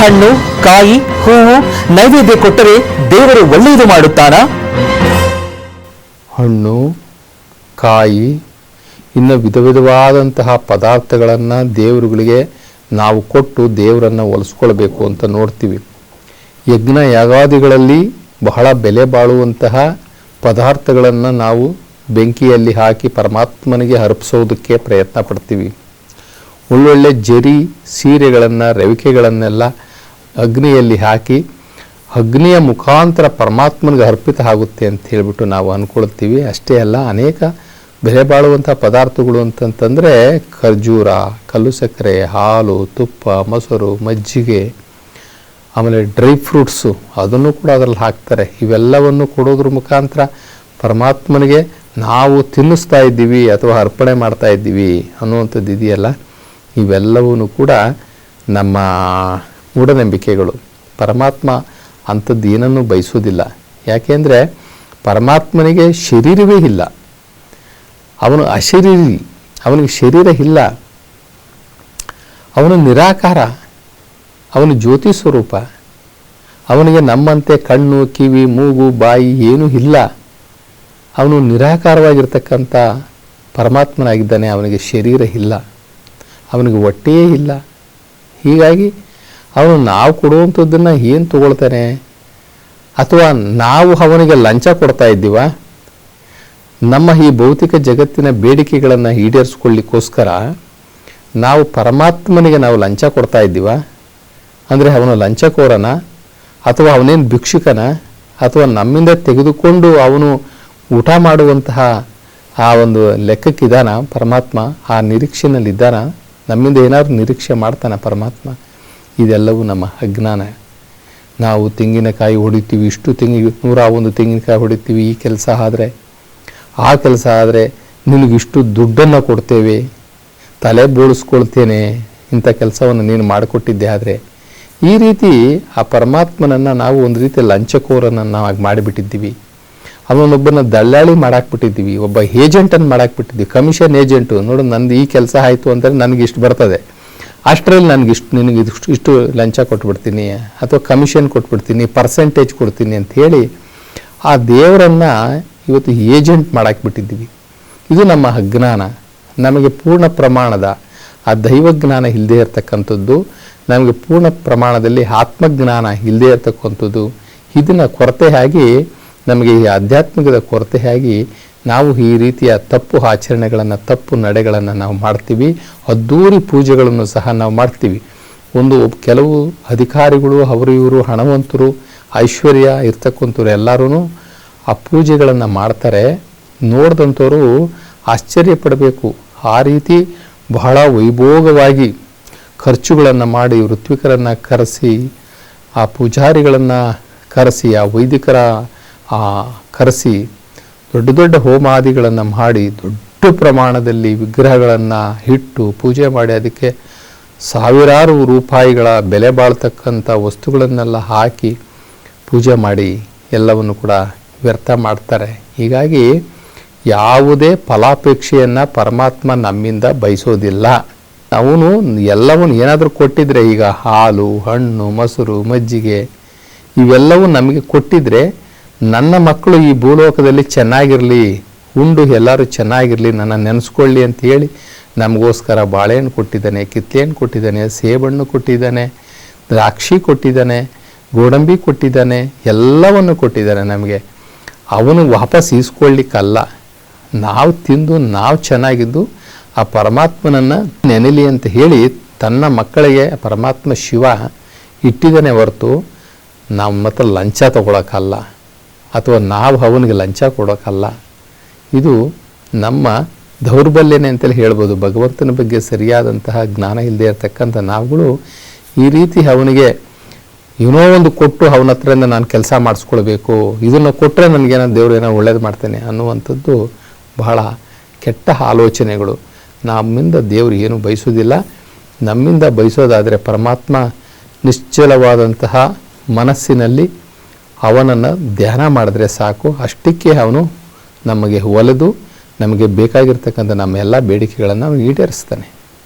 ಹಣ್ಣು, ಕಾಯಿ, ಹೂವು ನೈವೇದ್ಯ ಕೊಟ್ಟರೆ ದೇವರು ಒಳ್ಳೆಯದು ಮಾಡುತ್ತಾನಾ? ಹಣ್ಣು, ಕಾಯಿ ಇನ್ನು ವಿಧ ವಿಧವಾದಂತಹ ಪದಾರ್ಥಗಳನ್ನು ದೇವರುಗಳಿಗೆ ನಾವು ಕೊಟ್ಟು ದೇವರನ್ನು ಒಲಿಸ್ಕೊಳ್ಬೇಕು ಅಂತ ನೋಡ್ತೀವಿ. ಯಜ್ಞ ಯಾಗಾದಿಗಳಲ್ಲಿ ಬಹಳ ಬೆಲೆ ಬಾಳುವಂತಹ ಪದಾರ್ಥಗಳನ್ನು ನಾವು ಬೆಂಕಿಯಲ್ಲಿ ಹಾಕಿ ಪರಮಾತ್ಮನಿಗೆ ಹರಪಿಸೋದಕ್ಕೆ ಪ್ರಯತ್ನ ಪಡ್ತೀವಿ. ಒಳ್ಳೊಳ್ಳೆ ಜರಿ, ಸೀರೆಗಳನ್ನು, ರವಿಕೆಗಳನ್ನೆಲ್ಲ ಅಗ್ನಿಯಲ್ಲಿ ಹಾಕಿ ಅಗ್ನಿಯ ಮುಖಾಂತರ ಪರಮಾತ್ಮನಿಗೆ ಅರ್ಪಿತ ಆಗುತ್ತೆ ಅಂತ ಹೇಳಿಬಿಟ್ಟು ನಾವು ಅಂದ್ಕೊಳ್ತೀವಿ ಅಷ್ಟೇ ಅಲ್ಲ, ಅನೇಕ ಬೆಲೆ ಬಾಳುವಂಥ ಪದಾರ್ಥಗಳು ಅಂತಂತಂದರೆ ಖರ್ಜೂರ, ಕಲ್ಲು ಸಕ್ಕರೆ, ಹಾಲು, ತುಪ್ಪ, ಮೊಸರು, ಮಜ್ಜಿಗೆ, ಆಮೇಲೆ ಡ್ರೈ ಫ್ರೂಟ್ಸು ಅದನ್ನು ಕೂಡ ಅದರಲ್ಲಿ ಹಾಕ್ತಾರೆ. ಇವೆಲ್ಲವನ್ನು ಕೊಡೋದ್ರ ಮುಖಾಂತರ ಪರಮಾತ್ಮನಿಗೆ ನಾವು ತಿನ್ನಿಸ್ತಾ ಇದ್ದೀವಿ ಅಥವಾ ಅರ್ಪಣೆ ಮಾಡ್ತಾ ಇದ್ದೀವಿ ಅನ್ನುವಂಥದ್ದು ಇದೆಯಲ್ಲ ಇವೆಲ್ಲವೂ ಕೂಡ ನಮ್ಮ ಮೂಢನಂಬಿಕೆಗಳು. ಪರಮಾತ್ಮ ಅಂಥದ್ದು ಏನನ್ನೂ ಬಯಸೋದಿಲ್ಲ ಯಾಕೆಂದರೆ ಪರಮಾತ್ಮನಿಗೆ ಶರೀರವೇ ಇಲ್ಲ. ಅವನು ಅಶರೀರಿ, ಅವನಿಗೆ ಶರೀರ ಇಲ್ಲ. ಅವನು ನಿರಾಕಾರ, ಅವನು ಜ್ಯೋತಿ ಸ್ವರೂಪ. ಅವನಿಗೆ ನಮ್ಮಂತೆ ಕಣ್ಣು, ಕಿವಿ, ಮೂಗು, ಬಾಯಿ ಏನೂ ಇಲ್ಲ. ಅವನು ನಿರಾಕಾರವಾಗಿರ್ತಕ್ಕಂಥ ಪರಮಾತ್ಮನಾಗಿದ್ದಾನೆ, ಅವನಿಗೆ ಶರೀರ ಇಲ್ಲ. ಅವನಿಗೆ ಹೊಟ್ಟೆಯೇ ಇಲ್ಲ. ಹೀಗಾಗಿ ಅವನು ನಾವು ಕೊಡುವಂಥದ್ದನ್ನು ಏನು ತಗೊಳ್ತಾನೆ ಅಥವಾ ನಾವು ಅವನಿಗೆ ಲಂಚ ಕೊಡ್ತಾ ಇದ್ದೀವ? ನಮ್ಮ ಈ ಭೌತಿಕ ಜಗತ್ತಿನ ಬೇಡಿಕೆಗಳನ್ನು ಈಡೇರಿಸ್ಕೊಳ್ಳಿಕ್ಕೋಸ್ಕರ ನಾವು ಪರಮಾತ್ಮನಿಗೆ ನಾವು ಲಂಚ ಕೊಡ್ತಾ ಇದ್ದೀವ? ಅಂದರೆ ಅವನು ಲಂಚಕೋರನ? ಅಥವಾ ಅವನೇನು ಭಿಕ್ಷುಕನ? ಅಥವಾ ನಮ್ಮಿಂದ ತೆಗೆದುಕೊಂಡು ಅವನು ಊಟ ಮಾಡುವಂತಹ ಆ ಒಂದು ಲೆಕ್ಕಕ್ಕಿದ್ದಾನ ಪರಮಾತ್ಮ? ಆ ನಿರೀಕ್ಷೆನಲ್ಲಿದ್ದಾನ? ನಮ್ಮಿಂದ ಏನಾದರೂ ನಿರೀಕ್ಷೆ ಮಾಡ್ತಾನ ಪರಮಾತ್ಮ? ಇದೆಲ್ಲವೂ ನಮ್ಮ ಅಜ್ಞಾನ. ನಾವು ತೆಂಗಿನಕಾಯಿ ಹೊಡಿತೀವಿ, ಇಷ್ಟು ತೆಂಗಿ, ನೂರ ಒಂದು ತೆಂಗಿನಕಾಯಿ ಹೊಡಿತೀವಿ, ಈ ಕೆಲಸ ಆದರೆ. ಆ ಕೆಲಸ ಆದರೆ ನಿನಗಿಷ್ಟು ದುಡ್ಡನ್ನು ಕೊಡ್ತೇವೆ. ತಲೆ ಬೋಳಿಸ್ಕೊಳ್ತೇನೆ, ಇಂಥ ಕೆಲಸವನ್ನು ನೀನು ಮಾಡಿಕೊಟ್ಟಿದ್ದೆ ಆದರೆ. ಈ ರೀತಿ ಆ ಪರಮಾತ್ಮನನ್ನು ನಾವು ಒಂದು ರೀತಿ ಲಂಚಕೋರನ್ನು ಆಗಿ ಮಾಡಿಬಿಟ್ಟಿದ್ದೀವಿ. ಅವನೊಬ್ಬನ ದಳ್ಳಾಳಿ ಮಾಡಾಕ್ಬಿಟ್ಟಿದ್ದೀವಿ, ಒಬ್ಬ ಏಜೆಂಟನ್ನು ಮಾಡಾಕ್ಬಿಟ್ಟಿದ್ದೀವಿ, ಕಮಿಷನ್ ಏಜೆಂಟು. ನೋಡು, ನಂದು ಈ ಕೆಲಸ ಆಯಿತು ಅಂದರೆ ನನಗೆ ಇಷ್ಟು ಬರ್ತದೆ. ಅಷ್ಟರಲ್ಲಿ ನನಗೆ ಇಷ್ಟು ನಿನಗೆ ಇಷ್ಟು ಇಷ್ಟು ಲಂಚ ಕೊಟ್ಬಿಡ್ತೀನಿ ಅಥವಾ ಕಮಿಷನ್ ಕೊಟ್ಬಿಡ್ತೀನಿ ಪರ್ಸೆಂಟೇಜ್ ಕೊಡ್ತೀನಿ ಅಂತ ಹೇಳಿ ಆ ದೇವರನ್ನು ಇವತ್ತು ಏಜೆಂಟ್ ಮಾಡಾಕ್ಬಿಟ್ಟಿದ್ದೀವಿ ಇದು ನಮ್ಮ ಅಜ್ಞಾನ. ನಮಗೆ ಪೂರ್ಣ ಪ್ರಮಾಣದ ಆ ದೈವಜ್ಞಾನ ಇಲ್ಲದೆ ಇರತಕ್ಕಂಥದ್ದು, ನಮಗೆ ಪೂರ್ಣ ಪ್ರಮಾಣದಲ್ಲಿ ಆತ್ಮಜ್ಞಾನ ಇಲ್ಲದೆ ಇರತಕ್ಕಂಥದ್ದು, ಇದನ್ನು ಕೊರತೆಯಾಗಿ ನಮಗೆ ಈ ಆಧ್ಯಾತ್ಮಿಕದ ಕೊರತೆಯಾಗಿ ನಾವು ಈ ರೀತಿಯ ತಪ್ಪು ಆಚರಣೆಗಳನ್ನು, ತಪ್ಪು ನಡೆಗಳನ್ನು ನಾವು ಮಾಡ್ತೀವಿ. ಅದ್ದೂರಿ ಪೂಜೆಗಳನ್ನು ಸಹ ನಾವು ಮಾಡ್ತೀವಿ. ಒಂದು ಕೆಲವು ಅಧಿಕಾರಿಗಳು, ಅವರು ಇವರು ಹಣವಂತರು, ಐಶ್ವರ್ಯ ಇರ್ತಕ್ಕಂಥವ್ರು ಎಲ್ಲರೂ ಆ ಪೂಜೆಗಳನ್ನು ಮಾಡ್ತಾರೆ. ನೋಡಿದಂಥವರು ಆಶ್ಚರ್ಯ ಪಡಬೇಕು. ಆ ರೀತಿ ಬಹಳ ವೈಭೋಗವಾಗಿ ಖರ್ಚುಗಳನ್ನು ಮಾಡಿ ಋತ್ವಿಕರನ್ನು ಕರೆಸಿ, ಆ ಪೂಜಾರಿಗಳನ್ನು ಕರೆಸಿ, ಆ ವೈದಿಕರ ಕರೆಸಿ ದೊಡ್ಡ ದೊಡ್ಡ ಹೋಮಾದಿಗಳನ್ನು ಮಾಡಿ ದೊಡ್ಡ ಪ್ರಮಾಣದಲ್ಲಿ ವಿಗ್ರಹಗಳನ್ನು ಇಟ್ಟು ಪೂಜೆ ಮಾಡಿ ಅದಕ್ಕೆ ಸಾವಿರಾರು ರೂಪಾಯಿಗಳ ಬೆಲೆ ಬಾಳ್ತಕ್ಕಂಥ ವಸ್ತುಗಳನ್ನೆಲ್ಲ ಹಾಕಿ ಪೂಜೆ ಮಾಡಿ ಎಲ್ಲವನ್ನು ಕೂಡ ವ್ಯರ್ಥ ಮಾಡ್ತಾರೆ. ಹೀಗಾಗಿ ಯಾವುದೇ ಫಲಾಪೇಕ್ಷೆಯನ್ನು ಪರಮಾತ್ಮ ನಮ್ಮಿಂದ ಬಯಸೋದಿಲ್ಲ. ಅವನು ಎಲ್ಲವನ್ನು ಏನಾದರೂ ಕೊಟ್ಟಿದ್ರೆ ಈಗ ಹಾಲು, ಹಣ್ಣು, ಮೊಸರು, ಮಜ್ಜಿಗೆ ಇವೆಲ್ಲವೂ ನಮಗೆ ಕೊಟ್ಟಿದ್ರೆ ನನ್ನ ಮಕ್ಕಳು ಈ ಭೂಲೋಕದಲ್ಲಿ ಚೆನ್ನಾಗಿರಲಿ, ಉಂಡು ಎಲ್ಲರೂ ಚೆನ್ನಾಗಿರಲಿ, ನನ್ನ ನೆನೆಸ್ಕೊಳ್ಳಿ ಅಂತ ಹೇಳಿ ನಮಗೋಸ್ಕರ ಬಾಳೆಹಣ್ಣು ಕೊಟ್ಟಿದ್ದಾನೆ ಕಿತ್ತಳೆಹಣ್ಣು ಕೊಟ್ಟಿದ್ದಾನೆ, ಸೇಬಣ್ಣು ಕೊಟ್ಟಿದ್ದಾನೆ, ದ್ರಾಕ್ಷಿ ಕೊಟ್ಟಿದ್ದಾನೆ, ಗೋಡಂಬಿ ಕೊಟ್ಟಿದ್ದಾನೆ, ಎಲ್ಲವನ್ನು ಕೊಟ್ಟಿದ್ದಾನೆ ನಮಗೆ. ಅವನು ವಾಪಸ್ ಈಸ್ಕೊಳ್ಳಿಕ್ಕಲ್ಲ. ನಾವು ತಿಂದು, ನಾವು ಚೆನ್ನಾಗಿದ್ದು ಆ ಪರಮಾತ್ಮನನ್ನು ನೆನೆಲಿ ಅಂತ ಹೇಳಿ ತನ್ನ ಮಕ್ಕಳಿಗೆ ಪರಮಾತ್ಮ ಶಿವ ಇಟ್ಟಿದ್ದಾನೆ ಹೊರತು ನಮ್ಮ ಹತ್ರ ಲಂಚ ತಗೊಳಕ್ಕಲ್ಲ. ಅಥವಾ ನಾವು ಅವನಿಗೆ ಲಂಚ ಕೊಡೋಕ್ಕಲ್ಲ ಇದು ನಮ್ಮ ದೌರ್ಬಲ್ಯನೇ ಅಂತೇಳಿ ಹೇಳ್ಬೋದು. ಭಗವಂತನ ಬಗ್ಗೆ ಸರಿಯಾದಂತಹ ಜ್ಞಾನ ಇಲ್ಲದೆ ಇರತಕ್ಕಂಥ ನಾವುಗಳು ಈ ರೀತಿ ಅವನಿಗೆ ಏನೋ ಒಂದು ಕೊಟ್ಟು ಅವನ ಹತ್ರದಿಂದ ನಾನು ಕೆಲಸ ಮಾಡಿಸ್ಕೊಳ್ಬೇಕು. ಇದನ್ನು ಕೊಟ್ಟರೆ ನನಗೇನೋ ದೇವರು ಏನೋ ಒಳ್ಳೇದು ಮಾಡ್ತೇನೆ ಅನ್ನುವಂಥದ್ದು ಬಹಳ ಕೆಟ್ಟ ಆಲೋಚನೆಗಳು. ನಮ್ಮಿಂದ ದೇವರು ಏನು ಬಯಸೋದಿಲ್ಲ. ನಮ್ಮಿಂದ ಬಯಸೋದಾದರೆ ಪರಮಾತ್ಮ ನಿಶ್ಚಲವಾದಂತಹ ಮನಸ್ಸಿನಲ್ಲಿ ಅವನನ್ನು ಧ್ಯಾನ ಮಾಡಿದ್ರೆ ಸಾಕು. ಅಷ್ಟಕ್ಕೆ ಅವನು ನಮಗೆ ಒಲೆದು, ನಮಗೆ ಬೇಕಾಗಿರ್ತಕ್ಕಂಥ ನಮ್ಮ ಎಲ್ಲ ಬೇಡಿಕೆಗಳನ್ನು ಅವನು ಈಡೇರಿಸ್ತಾನೆ.